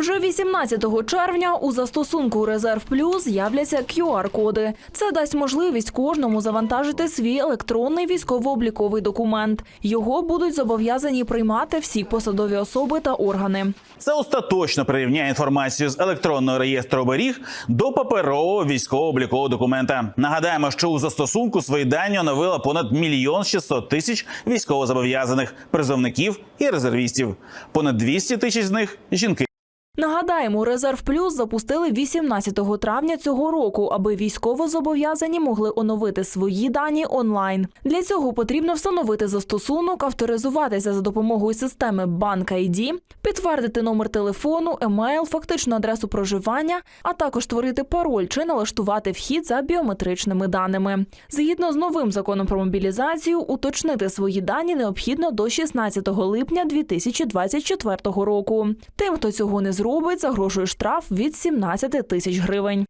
Вже 18 червня у застосунку Резерв Плюс з'являться QR-коди. Це дасть можливість кожному завантажити свій електронний військово-обліковий документ. Його будуть зобов'язані приймати всі посадові особи та органи. Це остаточно прирівняє інформацію з електронного реєстру оберіг до паперового військово-облікового документа. Нагадаємо, що у застосунку свої дані оновила понад мільйон 600 тисяч військовозобов'язаних призовників і резервістів. Понад 200 тисяч з них жінки. Нагадаємо, Резерв Плюс запустили 18 травня цього року, аби військовозобов'язані могли оновити свої дані онлайн. Для цього потрібно встановити застосунок, авторизуватися за допомогою системи Банк ID, підтвердити номер телефону, емейл, фактичну адресу проживання, а також створити пароль чи налаштувати вхід за біометричними даними. Згідно з новим законом про мобілізацію, уточнити свої дані необхідно до 16 липня 2024 року. Тим, хто цього не зробить, загрожує штраф від 17 тисяч гривень.